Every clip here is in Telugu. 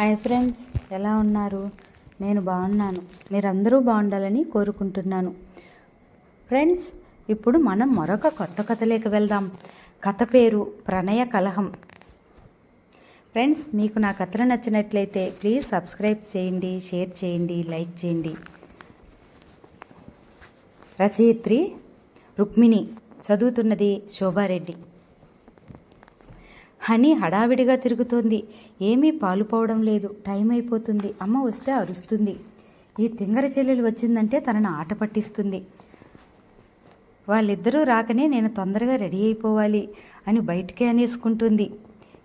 హాయ్ ఫ్రెండ్స్ ఎలా ఉన్నారు? నేను బాగున్నాను. మీరందరూ బాగుండాలని కోరుకుంటున్నాను. ఫ్రెండ్స్ ఇప్పుడు మనం మరొక కొత్త కథలోకి వెళ్దాం. కథ పేరు ప్రణయ కలహం. ఫ్రెండ్స్ మీకు నా కథలు నచ్చినట్లయితే ప్లీజ్ సబ్స్క్రైబ్ చేయండి షేర్ చేయండి లైక్ చేయండి. రచయిత్రి రుక్మిణి. చదువుతున్నది శోభారెడ్డి. హనీ హడావిడిగా తిరుగుతోంది. ఏమీ పాలుపోవడం లేదు. టైం అయిపోతుంది. అమ్మ వస్తే అరుస్తుంది. ఈ తింగర చెల్లెలు వచ్చిందంటే తనను ఆట పట్టిస్తుంది. వాళ్ళిద్దరూ రాకనే నేను తొందరగా రెడీ అయిపోవాలి అని బయటికే అనేసుకుంటుంది.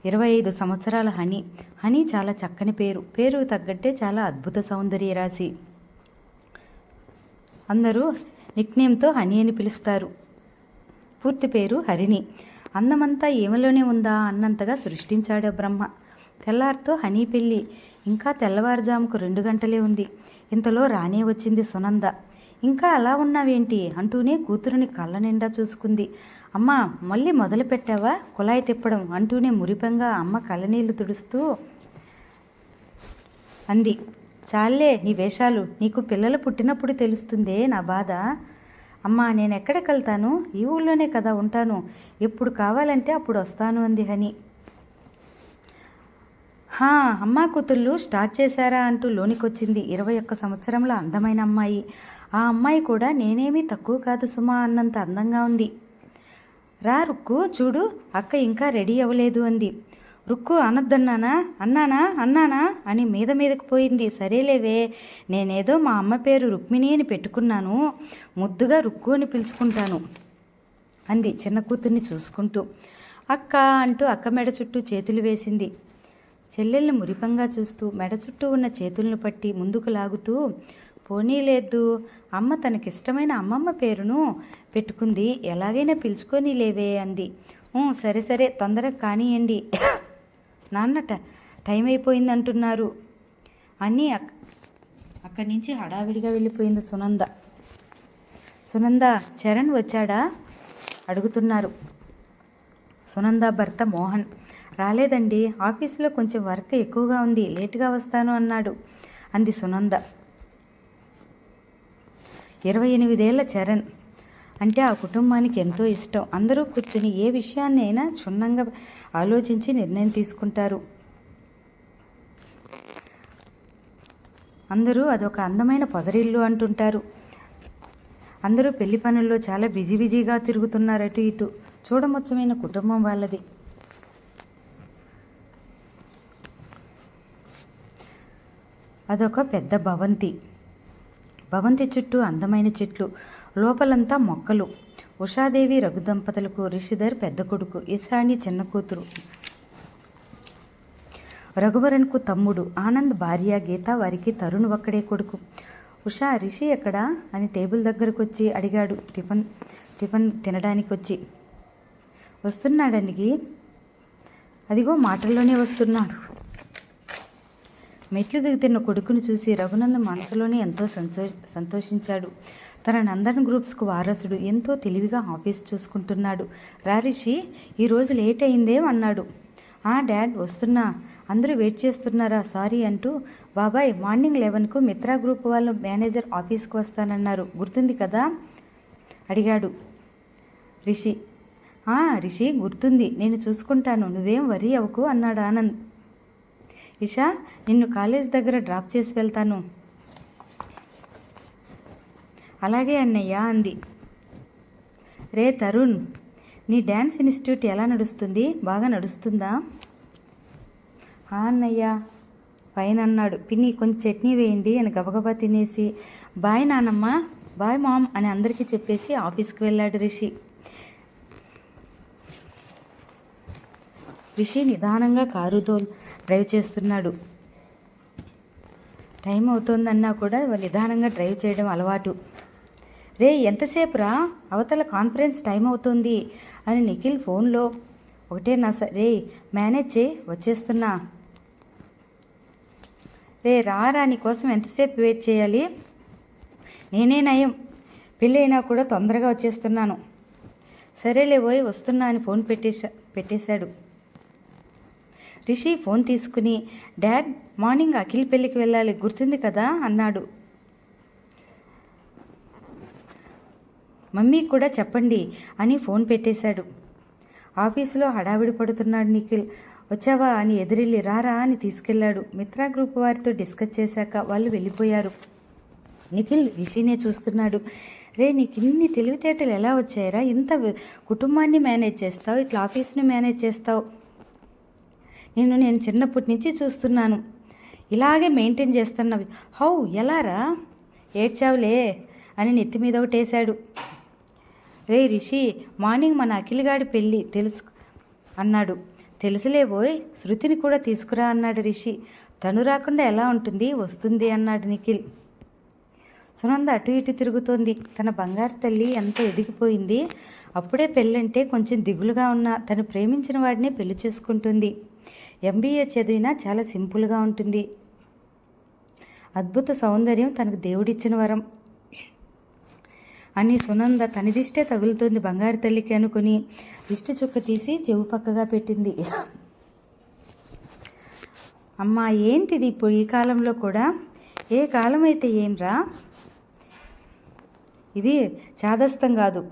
ఇరవై ఐదు సంవత్సరాల హనీ. హనీ చాలా చక్కని పేరు. పేరు తగ్గట్టే చాలా అద్భుత సౌందర్య రాశి. అందరూ నిక్నేమ్తో హనీ అని పిలుస్తారు. పూర్తి పేరు హరిణి. అందమంతా ఏమలోనే ఉందా అన్నంతగా సృష్టించాడు బ్రహ్మ. తెల్లారితో హనీ పెళ్ళి. ఇంకా తెల్లవారుజాముకు రెండు గంటలే ఉంది. ఇంతలో రానే వచ్చింది సునంద. ఇంకా అలా ఉన్నావేంటి? అంటూనే కూతురుని కళ్ళ నిండా చూసుకుంది. అమ్మా మళ్ళీ మొదలు పెట్టావా? కుళాయి తిప్పడం అంటూనే మురిపంగా అమ్మ కళ్ళనీళ్ళు తుడుస్తూ అంది. చాలే నీ వేషాలు. నీకు పిల్లలు పుట్టినప్పుడు తెలుస్తుందే నా బాధ. అమ్మా నేను ఎక్కడికి వెళ్తాను ఈ ఊళ్ళోనే కదా ఉంటాను. ఎప్పుడు కావాలంటే అప్పుడు వస్తాను అంది హని. హా అమ్మా కూతుళ్ళు స్టార్ట్ చేశారా అంటూ లోనికొచ్చింది ఇరవై ఒక్క సంవత్సరంలో అందమైన అమ్మాయి. ఆ అమ్మాయి కూడా నేనేమీ తక్కువ కాదు సుమా అన్నంత అందంగా ఉంది. రా రుక్కు చూడు అక్క ఇంకా రెడీ అవ్వలేదు అంది. రుక్కు అనొద్దన్నానా? అన్నానా? అన్నానా? అని మీద మీదకు పోయింది. సరేలేవే నేనేదో మా అమ్మ పేరు రుక్మిణి అని పెట్టుకున్నాను. ముద్దుగా రుక్కు అని పిలుచుకుంటాను అంది చిన్న కూతుర్ని చూసుకుంటూ. అక్క అంటూ అక్క మెడ చుట్టూ చేతులు వేసింది. చెల్లెల్ని మురిపంగా చూస్తూ మెడ చుట్టూ ఉన్న చేతులను పట్టి ముందుకు లాగుతూ పోనీలేదు అమ్మ తనకిష్టమైన అమ్మమ్మ పేరును పెట్టుకుంది. ఎలాగైనా పిలుచుకొని లేవే అంది సరే సరే తొందరగా కానియండి. నాన్నట టైం అయిపోయింది అంటున్నారు. అని అక్ అక్కడి నుంచి హడావిడిగా వెళ్ళిపోయింది సునంద. సునంద చరణ్ వచ్చాడా? అడుగుతున్నారు. సునంద భర్త మోహన్. రాలేదండి ఆఫీసులో కొంచెం వర్క్ ఎక్కువగా ఉంది లేటుగా వస్తాను అన్నాడు అంది సునంద. ఇరవై ఎనిమిదేళ్ళ చరణ్. అంటే ఆ కుటుంబానికి ఎంతో ఇష్టం. అందరూ కూర్చుని ఏ విషయాన్ని అయినా క్షుణ్ణంగా ఆలోచించి నిర్ణయం తీసుకుంటారు. అందరూ అదొక అందమైన పొదరిల్లు అంటుంటారు. అందరూ పెళ్ళి పనుల్లో చాలా బిజీ బిజీగా తిరుగుతున్నారు అటు ఇటు. చూడముచ్చమైన కుటుంబం వాళ్ళది. అదొక పెద్ద భవంతి. భవంతి చుట్టూ అందమైన చెట్లు లోపలంతా మొక్కలు. ఉషాదేవి రఘు దంపతులకు రిషిధర్ పెద్ద కొడుకు ఇసాని చిన్న కూతురు. రఘువరన్కు తమ్ముడు ఆనంద్ భార్య గీత వారికి తరుణ్ ఒక్కడే కొడుకు. ఉషా రిషి ఎక్కడా? అని టేబుల్ దగ్గరకు వచ్చి అడిగాడు. టిఫిన్ టిఫిన్ తినడానికి వచ్చి వస్తున్నాడనికి అదిగో మాటల్లోనే వస్తున్నాడు మెట్లు దిగుతున్న కొడుకును చూసి రఘునందన్ మనసులోనే ఎంతో సంతో సంతోషించాడు. తన నందన్ గ్రూప్స్కు వారసుడు ఎంతో తెలివిగా ఆఫీస్ చూసుకుంటున్నాడు. రారిషి ఈరోజు లేట్ అయిందే అన్నాడు. ఆ డాడ్ వస్తున్నా. అందరూ వెయిట్ చేస్తున్నారా? సారీ అంటూ బాబాయ్ మార్నింగ్ లెవెన్కు మిత్రా గ్రూప్ వాళ్ళు మేనేజర్ ఆఫీస్కి వస్తానన్నారు. గుర్తుంది కదా? అడిగాడు రిషి. "ఆ, రిషి గుర్తుంది. నేను చూసుకుంటాను. నువ్వేం వరీ అవ్వకు అన్నాడు ఆనంద్. ఇషా నిన్ను కాలేజ్ దగ్గర డ్రాప్ చేసి వెళ్తాను. అలాగే అన్నయ్య అంది. రే తరుణ్ నీ డ్యాన్స్ ఇన్స్టిట్యూట్ ఎలా నడుస్తుంది? బాగా నడుస్తుందా? "ఆ, అన్నయ్య పైన అన్నాడు పిన్ని కొంచెం చట్నీ వేయండి అని గబగబా తినేసి బాయ్ నానమ్మ బాయ్ మామ్ అని అందరికీ చెప్పేసి ఆఫీస్కి వెళ్ళాడు రిషి. రిషి నిదానంగా కారుతో డ్రైవ్ చేస్తున్నాడు. టైం అవుతోందన్నా కూడా నిదానంగా డ్రైవ్ చేయడం అలవాటు. రే ఎంతసేపు రా అవతల కాన్ఫరెన్స్ టైం అవుతుంది అని నిఖిల్ ఫోన్లో ఒకటే నా రే మేనేజ్ చేయి వచ్చేస్తున్నా. రే రారా నీకోసం ఎంతసేపు వెయిట్ చేయాలి? నేనే నయం. పెళ్ళి అయినా కూడా తొందరగా వచ్చేస్తున్నాను. సరేలే పోయి వస్తున్నా అని ఫోన్ పెట్టేశా పెట్టేశాడు. రిషి ఫోన్ తీసుకుని డాడ్ మార్నింగ్ అఖిల్ పెళ్ళికి వెళ్ళాలి గుర్తుంది కదా? అన్నాడు. మమ్మీ కూడా చెప్పండి అని ఫోన్ పెట్టేశాడు. ఆఫీసులో హడావిడి పడుతున్నాడు నిఖిల్. వచ్చావా అని ఎదురెళ్ళి రారా అని తీసుకెళ్ళాడు మిత్రా గ్రూప్ వారితో డిస్కస్ చేశాక వాళ్ళు వెళ్ళిపోయారు. నిఖిల్ రిషినే చూస్తున్నాడు. రే నీకు ఇన్ని తెలివితేటలు ఎలా వచ్చాయరా? ఇంత కుటుంబాన్ని మేనేజ్ చేస్తావు ఇట్లా ఆఫీస్ని మేనేజ్ చేస్తావు. నేను నేను చిన్నప్పటి నుంచి చూస్తున్నాను. ఇలాగే మెయింటైన్ చేస్తున్నవి హౌ ఎలారా? ఏడ్చావులే అని నెత్తి మీద ఒకటేశాడు రే రిషి మార్నింగ్ మన అఖిల్గాడి పెళ్ళి తెలుసు అన్నాడు. తెలుసులేబోయ్ శృతిని కూడా తీసుకురా అన్నాడు రిషి. తను రాకుండా ఎలా ఉంటుంది? వస్తుంది అన్నాడు నిఖిల్. సునంద అటు ఇటు తిరుగుతోంది. తన బంగారు తల్లి ఎంత ఎదిగిపోయింది. అప్పుడే పెళ్ళంటే కొంచెం దిగులుగా ఉన్న తను ప్రేమించిన వాడినే పెళ్ళి చేసుకుంటుంది. ఎంబీఏ చదివినా చాలా సింపుల్గా ఉంటుంది. అద్భుత సౌందర్యం తనకు దేవుడిచ్చిన వరం. అని సునంద తన దిష్టే తగులుతుంది బంగారు తల్లికి అనుకుని దిష్టి చుక్క తీసి చెవు పక్కగా పెట్టింది. అమ్మా ఏంటిది ఇప్పుడు ఈ కాలంలో కూడా? ఏ కాలం అయితే ఏంరా? ఇది చాదస్తం కాదు.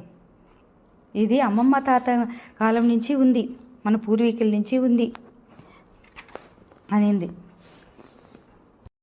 ఇది అమ్మమ్మ తాత కాలం నుంచి ఉంది. మన పూర్వీకుల నుంచి ఉంది. అనింది.